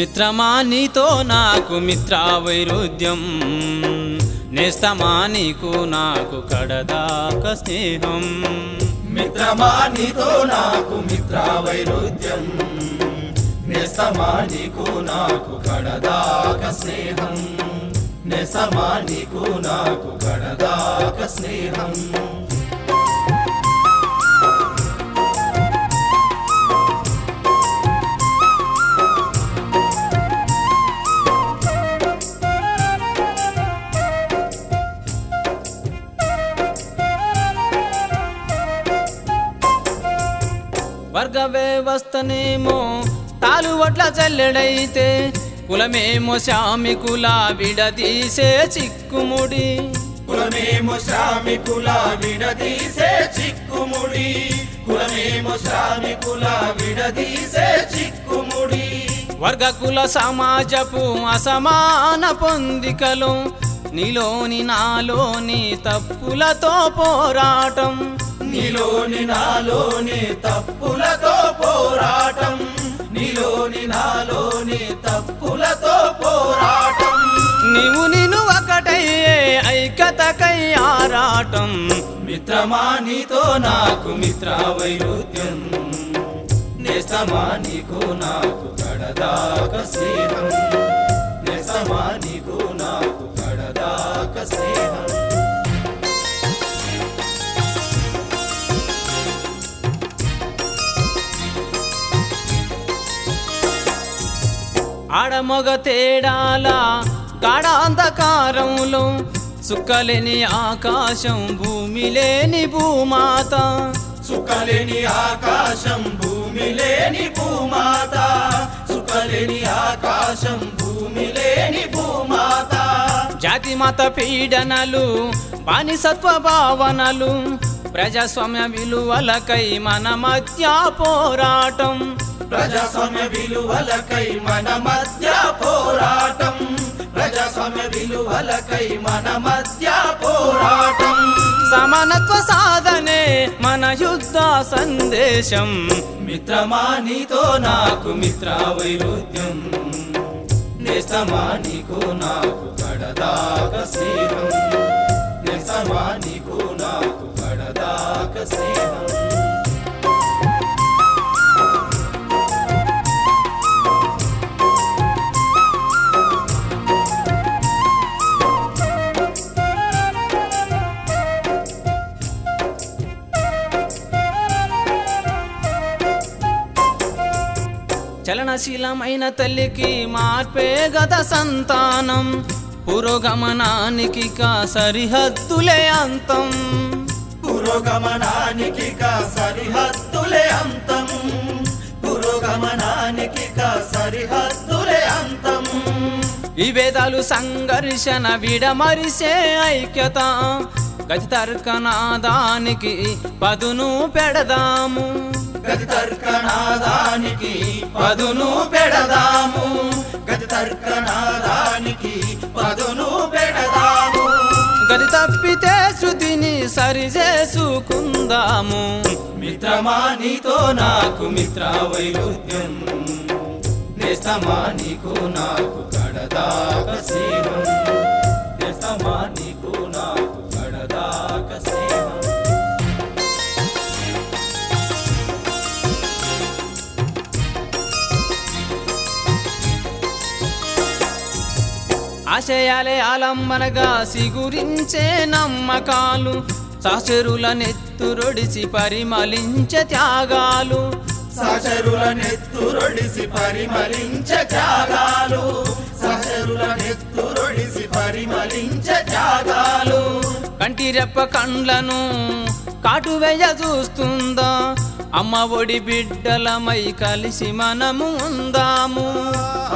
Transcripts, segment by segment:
మిత్రమా నీతో నాకు మిత్ర వైరుధ్యం నేస్తమా నీకు నాకు కడదాక స్నేహం. మిత్రమా నీతో నాకు మిత్ర వైరుధ్యం నేస్తమా నీకు నాకు కడదాక స్నేహం. నేస్తమా నీకు నాకు కడదాక స్నేహం. వర్గ వ్యవస్థనేమో తాలువట్ల చల్లెడైతే కులమేమో శామికుల విడదీసే చిక్కుముడి. కులమేమో శ్రామికుల విడదీసే చిక్కుముడి. కులమేమో శ్రామికుల విడదీసే చిక్కుముడి. వర్గ కుల సమాజపు అసమాన పొందికలు నీలోని నాలోని తప్పులతో పోరాటం. నీలోని నాలోని తప్పులతో పోరాటం. నీలోని నాలోని తప్పులతో పోరాటం. నీవు నిన్ను ఒకటయ్యే ఐక్యతకై ఆరాటం. మిత్రమా నీతో నాకు మిత్ర వైరుధ్యం నేస్తమా నీకు నాకు కడదాక స్నేహం. నేస్తమా నీకు నాకు ఆడమొగ తేడాల గాఢాంధకారంలో సుక్కలేని ఆకాశం భూమి లేని భూమాత. సుఖలేని ఆకాశం భూమి లేని భూమాత. సుఖలేని ఆకాశం భూమి లేని భూమాత. జాతి మత పీడనలు బానిసత్వ భావనలు ప్రజాస్వామ్య విలువలకై మన మధ్య పోరాటం. ప్రజాస్వామ్య విలువలకై మన మధ్య పోరాటం. ప్రజాస్వామ్య విలువలకై మన మధ్య పోరాటం. సమానత్వ సాధనే మన యుద్ధ సందేశం. మిత్రమా నీతో నాకు మిత్ర వైరుధ్యం నేస్తమా నీకు కడదాక స్నేహం నేస్తమా చలనశీలమైన తల్లికి మార్పే గత సంతానం పురోగమనానికి కా సరిహద్దులే అంతం. పురోగమనానికి కా సరిహద్దులే అంతం. పురోగమనానికి కా సరిహద్దులే అంతం. ఈ వేదాలు సంఘర్షణ విడమరిసే ఐక్యత. గతి తర్కనాదానికి పదును పెడదాము. గతి తర్కనాదానికి పదును పెడదాము. గతి తర్కనాదానికి పదును పెడదాము. గది తప్పితే సరి చేసుకుందాము. మిత్రమా నీతో నాకు మిత్ర వైరుధ్యం. నేస్తమా నీకు నాకు కడదాక స్నేహం నేస్తమా నీకు నాకు కడదాక స్నేహం ఆశయాలే ఆలంబనగా సిగురించే నమ్మకాలు. సహచరుల నెత్తురొడిసి పరిమళించే త్యాగాలు. సహచరుల నెత్తురొడిసి పరిమళించ త్యాగాలు. సహచరుల నెత్తురొడిసి పరిమళించ త్యాగాలు. కంటి రెప్ప కండ్లను కాటువేయ చూస్తుందా? అమ్మ ఒడి బిడ్డలమై కలిసి మనము ఉందాము.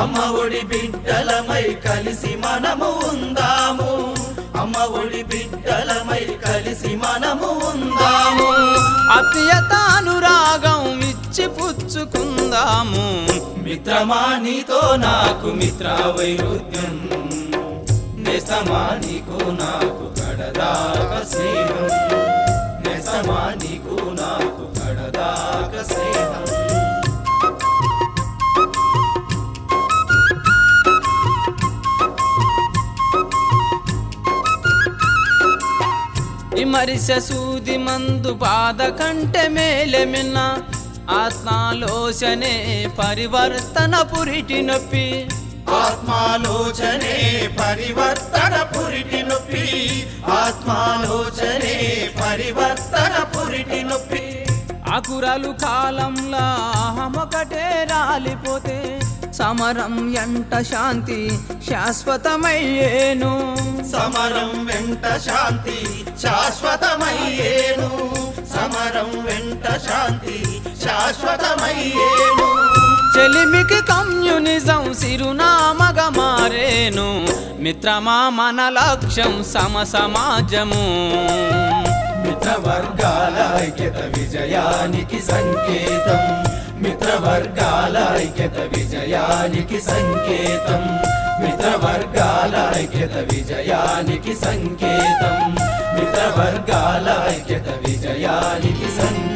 అమ్మ ఒడి బిడ్డలమై కలిసి మనము ఉందాము. అమ్మ ఒడి బిడ్డలమై కలిసి మనము ఉందాము. అత్యత అనురాగం ఇచ్చి పుచ్చుకుందాము. మిత్రమా నీతో నాకు మిత్ర వైరుధ్యం నేస్తమా నీకు నాకు కడదాక స్నేహం. నేస్తమా నీకు నాకు కడదాక స్నేహం. మరిస సూది మందు బాధ కంటే మేలెమిన్న ఆత్మాలోచనే పరివర్తన పురిటి నొప్పి. ఆత్మాలోచనే పరివర్తన పురిటి నొప్పి. ఆత్మాలోచనే పరివర్తన పురిటి నొప్పి. ఆకురాలు కాలంలా అహమొకటే రాలిపోతే. సమరం ఎంట శాంతి శాశ్వతమయ్యేను. సమరం వెంట శాంతి శాశ్వతమయ్యేను. సమరం వెంట శాంతి శాశ్వతమయ్యేను. చెలిమికి కమ్యూనిజం సిరునామగా మారేను మిత్రమా మన లక్ష్యం సమ సమాజము మిత్రవర్గాల ఐక్యత విజయానికి సంకేతం. మిత్రవర్గాల ఐక్యత విజయానికి సంకేతం. మిత్రవర్గాల ఐక్యత విజయానికి సంకేతం మిత్రవర్గాల ఐక్యత విజయానికి సంకేతం